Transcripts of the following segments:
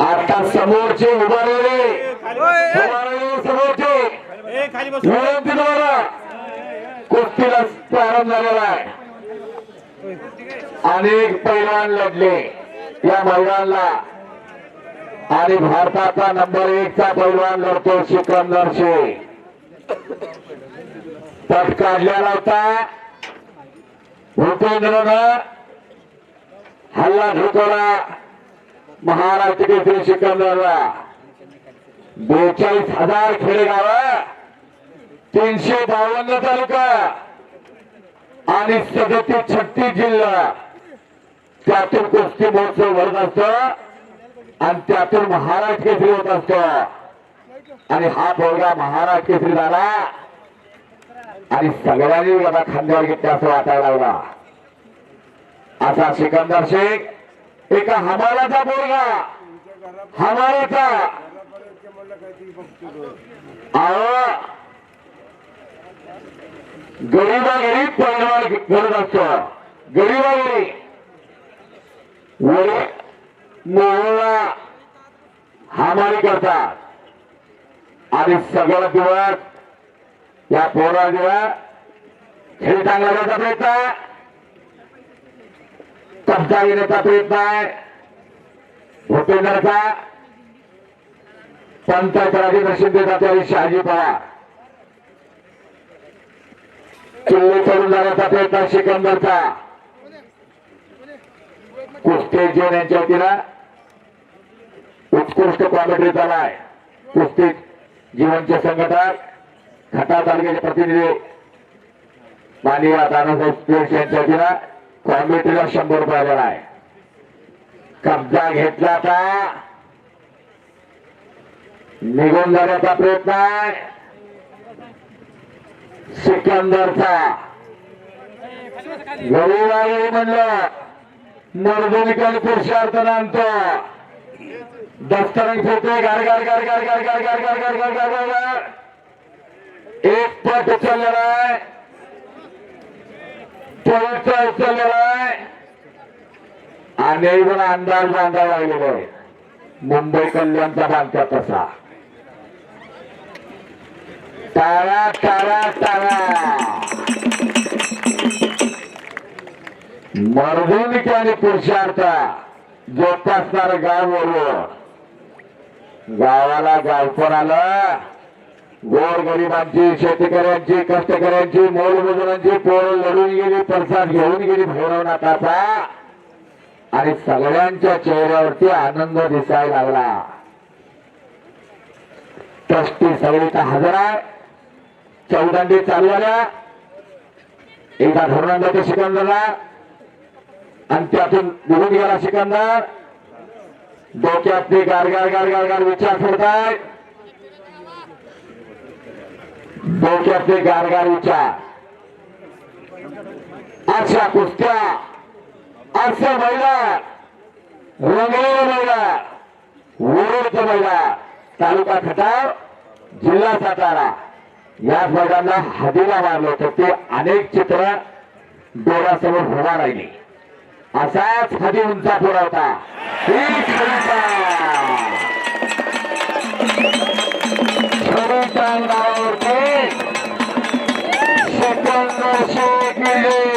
आता समोरचे उभारलेले समोरचे विनंती तुम्हाला कुस्तीला प्रारंभ झालेला आहे. अनेक पैलवान लढले या मैदानाला. आणि भारताचा नंबर एक चा पैलवान लढतो सिकंदर शेख पट काढलेला होता भूपेंद्रनं हल्ला झुकवला महाराष्ट्र केसरी सिकंदरला बेचाळीस हजार खेडेगाव तीनशे बावन्न तालुका आणि सदतीस छत्तीस जिल्हा त्यातून कुस्ती महोत्सव भरत असत. आणि त्यातून महाराष्ट्र केसरी होत असत. आणि हा पोरगा महाराष्ट्र केसरी झाला. आणि सगळ्यांनी मला खांद्यावर घेतला असं वाटायला लागला. असा सिकंदर शेख एका हमालाचा पोरगा हमालाचा. गरीबा गरीब पैलवान घडत असतो. गरीबा गरीब मोहळा हामारी करतात. आणि सगळं दिवस या पोरा दिवस खेळ चांगला प्रयत्न कब्जा घेण्याचा प्रयत्न आहे भूपेंद्रचा पंत राजेंद्र शिंदे जाते शहाजी पवार. किल्ले करून जाण्याचा प्रयत्न सिकंदरचा. कुस्ती जीवन यांच्या वतीनं उत्कृष्ट कॉमेंट्री झाला आहे कुस्ती जीवनचे संघटक घटा तालुक्याचे प्रतिनिधी माननीय दादासाहेब यांच्या वतीनं कॉमेंट्रीला शंभर रुपये आहे कब्जा घेतला आता निघून जाण्याचा प्रयत्न आहे सिकंदरचा गरीबाई म्हणलं मर्दनिकाने पुरुषार्थ आणतो दफ्तरात फिरतोय गार गार गार गार गार गार गार गार गार गार गार गार गार एक पट उचललेला आहे पळचा उचललेला आणि पण अंदाज बांधावा लागलेला आहे मुंबई कल्याणचा बांधता तसा. टाळा टाळा टाळा. मर्दोनिक आणि पुरुषार्थ जोपासणार गाव गावाला गावपण आलं. गोर गरिबांची शेतकऱ्यांची कष्टकऱ्यांची मोलमजुरांची पोळ लढून गेली प्रसाद घेऊन गेली भैरवनाथाचा. आणि सगळ्यांच्या चेहऱ्यावरती आनंद दिसायला लागला. ट्रस्टी सगळीचा हजरा हजर चौदंडी चालू आल्या एकदा धोरणांचा सिकंदरला आणि त्यातून निघून गेला सिकंदर. डोक्यात ते गारगार गार गार विचार सोडताय डोक्यात ते विचार. अशा कुस्त्या. असं महिला रंगलेला महिला वरुडचं महिला तालुका खटाव जिल्हा सातारा. या मैदानाला हदीला मारलं होतं. ते अनेक चित्र डोळ्यासमोर होणार राहिली. असाच हदी उंचा पुरवता हीच कविता. नावावरती शेख मिळले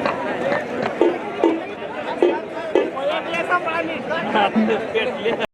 पेटले.